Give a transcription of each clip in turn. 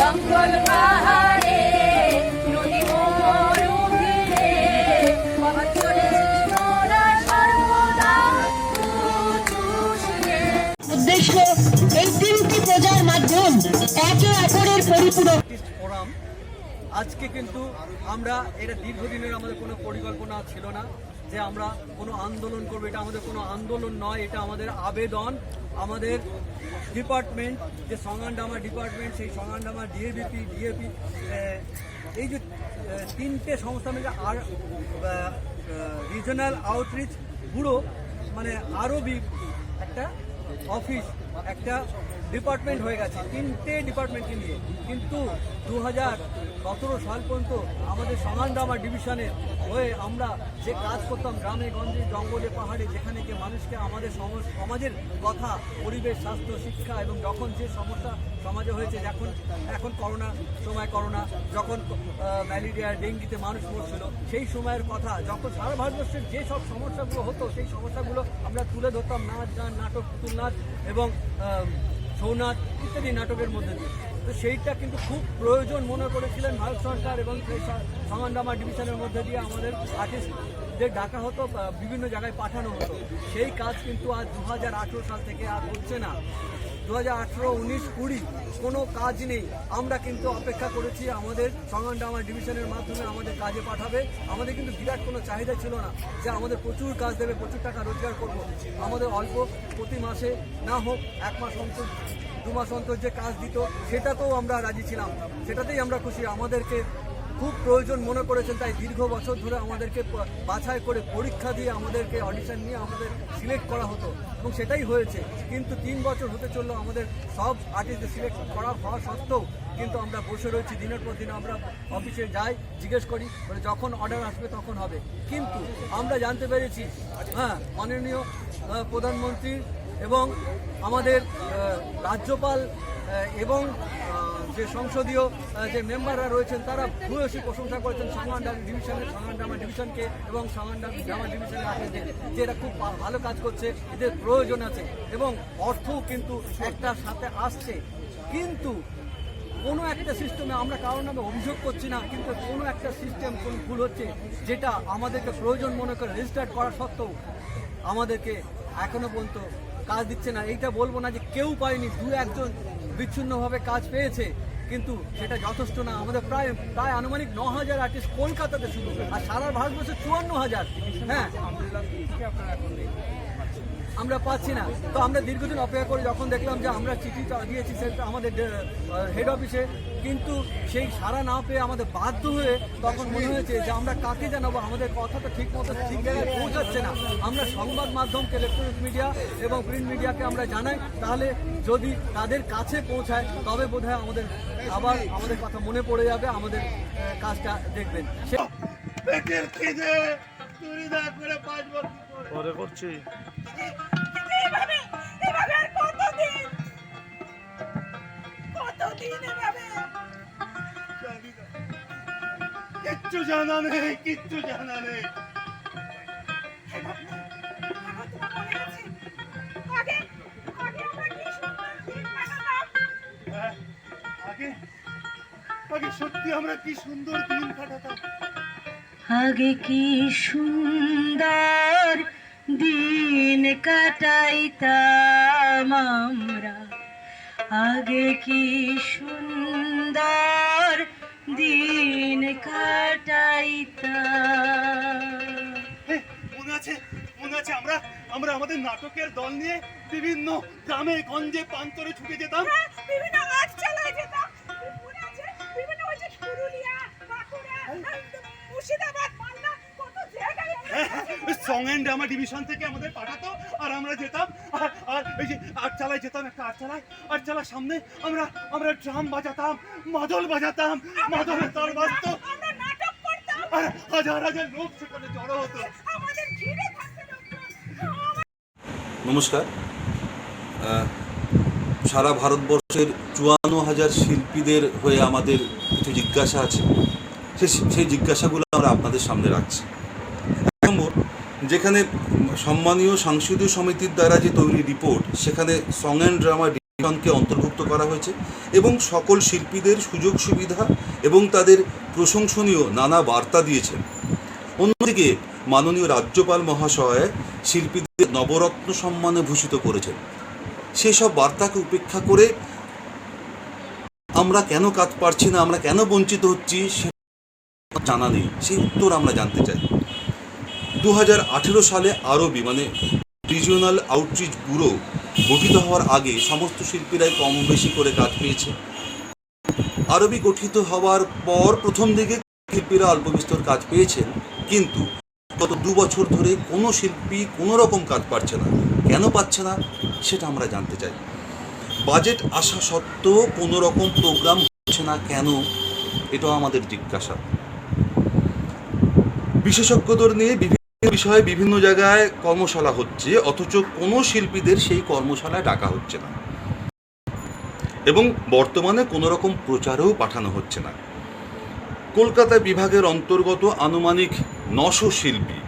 জঙ্গল পাহাড়ে নদী উদ্দেশ্য এই তিনটি প্রজার মাধ্যম একে অপরের পরিপূরক। ফোরাম আজকে কিন্তু আমরা এটা দীর্ঘদিনের আমাদের কোনো পরিকল্পনা ছিল না। যে আমরা কোনো আন্দোলন করব, এটা আমাদের কোনো আন্দোলন নয়, এটা আমাদের আবেদন। আমাদের ডিপার্টমেন্ট, যে সঙ্গানডামা ডিপার্টমেন্ট, সেই সঙ্গানডামা ডিএবিপি, ডিএপি এই যে তিনটে সংস্থা মিলে আর রিজনাল আউটরিচ ব্যুরো মানে আরও একটা অফিস, একটা ডিপার্টমেন্ট হয়ে গেছে, তিনটে ডিপার্টমেন্টকে নিয়ে। কিন্তু দু হাজার সতেরো সাল পর্যন্ত আমাদের সমান সমানডামা ডিভিশনের হয়ে আমরা যে কাজ করতাম গ্রামে, গঞ্জে, জঙ্গলে, পাহাড়ে, যেখানে গিয়ে মানুষকে আমাদের সম- সমাজের কথা, পরিবেশ, স্বাস্থ্য, শিক্ষা এবং যখন যে সমস্যা সমাজে হয়েছে যখন এখন করোনা সময়, করোনা, যখন ম্যালেরিয়া, ডেঙ্গিতে মানুষ মরছিল, সেই সময়ের কথা, যখন সারা ভারতবর্ষের যে সব সমস্যাগুলো হতো, সেই সমস্যাগুলো আমরা তুলে ধরতাম, নাচ, গান, নাটক পুতুল নাচ এবং সৌনাথ ছৌ ইত্যাদি নাটকের মধ্যে দিয়ে। তো সেইটা কিন্তু খুব প্রয়োজন মনে করেছিলেন ভারত সরকার এবং সমানডামা ডিভিশনের মধ্যে দিয়ে আমাদের আর্টিস্টদের ডাকা হতো বিভিন্ন জায়গায় পাঠানো হতো। সেই কাজ কিন্তু আজ দু হাজার আঠেরো সাল থেকে আর হচ্ছে না। দু হাজার আঠেরো, উনিশ, কুড়ি কোনো কাজ নেই। আমরা কিন্তু অপেক্ষা করেছি আমাদের সংগঠন ডিভিশনের মাধ্যমে আমাদের কাজে পাঠাবে। আমাদের কিন্তু বিরাট কোনো চাহিদা ছিল না যে আমাদের প্রচুর কাজ দেবে, প্রচুর টাকা রোজগার করব। আমাদের অল্প প্রতি মাসে না হোক, এক মাস অন্তর দু মাস অন্তর যে কাজ দিত, সেটাতেও আমরা রাজি ছিলাম। সেটাতেই আমরা খুশি। আমাদেরকে খুব প্রয়োজন মনে করেছেন, তাই দীর্ঘ বছর ধরে আমাদেরকে বাছাই করে পরীক্ষা দিয়ে আমাদেরকে অডিশন নিয়ে আমাদের সিলেক্ট করা হতো এবং সেটাই হয়েছে। কিন্তু তিন বছর হতে চলল আমাদের সব আর্টিস্টদের সিলেক্ট করা হওয়া সত্ত্বেও কিন্তু আমরা বসে রয়েছি, দিনের পর দিন আমরা অফিসে যাই, জিজ্ঞেস করি মানে যখন অর্ডার আসবে তখন হবে। কিন্তু আমরা জানতে পেরেছি হ্যাঁ মাননীয় প্রধানমন্ত্রী এবং আমাদের রাজ্যপাল এবং যে সংসদীয় যে মেম্বাররা রয়েছেন, তারা ভূয়সী প্রশংসা করেছেন সাংবান ডিভিশনের সাংবান ড্রামা ডিভিশনকে এবং সাংবান ড্রামা ডিভিশনের আর্টিস্টদের যে এরা খুব ভালো কাজ করছে, এদের প্রয়োজন আছে। এবং অর্থও কিন্তু একটার সাথে আসছে। কিন্তু কোনো একটা সিস্টেমে আমরা কারোর নামে অভিযোগ করছি না, কিন্তু কোনো একটা সিস্টেম কোন ভুল হচ্ছে যেটা আমাদেরকে প্রয়োজন মনে করে রেজিস্টার করা সত্ত্বেও আমাদেরকে এখনও পর্যন্ত কাজ দিচ্ছে না। এইটা বলব না যে কেউ পায়নি, দু একজন বিচ্ছিন্নভাবে কাজ পেয়েছে, কিন্তু সেটা যথেষ্ট না। আমাদের প্রায় প্রায় আনুমানিক ন হাজার আর্টিস্ট কলকাতাতে শুরু আর সারা ভারতবর্ষে চুয়ান্ন হাজার। হ্যাঁ। আমরা পাচ্ছি না। তো আমরা দীর্ঘদিন অপেক্ষা করে যখন দেখলাম যে আমরা চিঠি দিয়েছি সেটা আমাদের হেড অফিসে কিন্তু সেই সারা না পেয়ে আমাদের বাধ্য হয়ে তখন মনে হয়েছে যে আমরা কাকে জানাব, আমাদের কথাটা ঠিক মতো ঠিক জায়গায় পৌঁছাচ্ছে না। আমরা সংবাদ মাধ্যমকে ইলেকট্রনিক মিডিয়া এবং প্রিন্ট মিডিয়াকে আমরা জানাই, তাহলে যদি তাদের কাছে পৌঁছায়, তবে বোধহয় আমাদের আবার আমাদের কথা মনে পড়ে যাবে, আমাদের কাজটা দেখবেন। সে পরে করছি। এভাবে এভাবে আর কতদিন? কতদিন এভাবে? জানি না। কিচ্ছু জানা নেই কিচ্ছু জানা নেই। আগে আগে আমরা কি সুন্দর দিন কাটাতাম হ্যাঁ, আগে আগে সত্যি আমরা কি সুন্দর দিন কাটাতাম। আগে কি সুন্দর দিন কাটাইতাম আমরা? আগে কি সুন্দর দিন কাটাইতাম? মনে আছে মনে আছে আমরা আমরা আমাদের নাটকের দল নিয়ে বিভিন্ন গ্রামে গঞ্জে প্রান্তরে ছুটে যেতাম। হ্যাঁ, বিভিন্ন আট চালায় যেতাম। সং অ্যান্ড ড্রামা ডিভিশন থেকে আমাদের পাঠাতো আর আমরা যেতাম আর আর এই যে আটচালায় যেতাম একটা আটচালায় আটচালার সামনে আমরা আমরা ড্রাম বাজাতাম মাদল বাজাতাম মাদলের তাল বাজতো। আমরা আর হাজার হাজার লোক সেখানে জড়ো হতো। নমস্কার। সারা ভারতবর্ষের চুয়ান্ন হাজার শিল্পীদের হয়ে আমাদের কিছু জিজ্ঞাসা আছে। সে সেই জিজ্ঞাসাগুলো আমরা আপনাদের সামনে রাখছি। যেখানে সম্মানীয় সাংসদীয় সমিতির দ্বারা যে তৈরি রিপোর্ট, সেখানে সং অ্যান্ড ড্রামা মিশনকে অন্তর্ভুক্ত করা হয়েছে এবং সকল শিল্পীদের সুযোগ সুবিধা এবং তাদের প্রশংসনীয় নানা বার্তা দিয়েছেন অন্যদিকে মাননীয় রাজ্যপাল মহাশয় শিল্পীদের নবরত্ন সম্মানে ভূষিত করেছেন। সেসব বার্তাকে উপেক্ষা করে আমরা কেন কাজ পারছি না, আমরা কেন বঞ্চিত হচ্ছি, সে জানা নেই। সেই উত্তর আমরা জানতে চাই। দু হাজার আঠেরো সালে আরবি মানে রিজিওনাল আউটরিচ ব্যুরো গঠিত হওয়ার আগে সমস্ত শিল্পীরাই কম বেশি করে কাজ পেয়েছে। আরবি গঠিত হওয়ার পর প্রথম দিকে শিল্পীরা অল্প বিস্তর কাজ পেয়েছেন, কিন্তু গত দু বছর ধরে কোনো শিল্পী কোনো রকম কাজ পাচ্ছে না। কেন পাচ্ছে না সেটা আমরা জানতে চাই। বাজেট আসা সত্ত্বেও কোনো রকম প্রোগ্রাম হচ্ছে না কেন, এটাও আমাদের জিজ্ঞাসা। বিশেষজ্ঞদের নিয়ে বিভিন্ন বিষয়ে বিভিন্ন জায়গায় কর্মশালা হচ্ছে, অথচ কোনো শিল্পীদের সেই কর্মশালায় ডাকা হচ্ছে না। এবং বর্তমানে কোনো রকম প্রচারেও পাঠানো হচ্ছে না। কলকাতা বিভাগের অন্তর্গত আনুমানিক নশো শিল্পী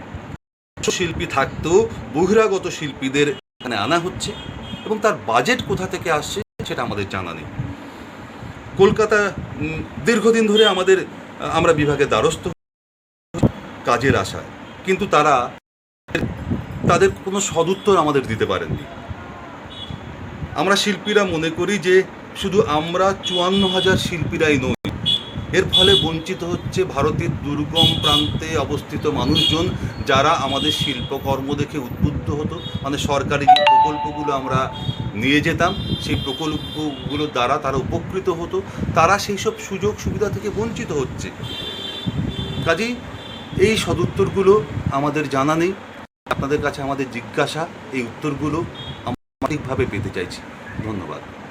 শিল্পী থাকতেও বহিরাগত শিল্পীদের এখানে আনা হচ্ছে এবং তার বাজেট কোথা থেকে আসছে সেটা আমাদের জানা নেই। কলকাতা দীর্ঘদিন ধরে আমাদের, আমরা বিভাগের দ্বারস্থ কাজের আশায়। কিন্তু তারা তাদের কোনো সদুত্তর আমাদের দিতে পারেননি। আমরা শিল্পীরা মনে করি যে শুধু আমরা চুয়ান্ন হাজার শিল্পীরাই নই, এর ফলে বঞ্চিত হচ্ছে ভারতের দুর্গম প্রান্তে অবস্থিত মানুষজন যারা আমাদের শিল্পকর্ম দেখে উদ্বুদ্ধ হতো। মানে সরকারি যে প্রকল্পগুলো আমরা নিয়ে যেতাম, সেই প্রকল্পগুলোর দ্বারা তারা উপকৃত হতো। তারা সেই সব সুযোগ সুবিধা থেকে বঞ্চিত হচ্ছে। কাজেই এই সদুত্তরগুলো আমাদের জানা নেই। আপনাদের কাছে আমাদের জিজ্ঞাসা, এই উত্তরগুলো আমরা সঠিকভাবে পেতে চাইছি। ধন্যবাদ।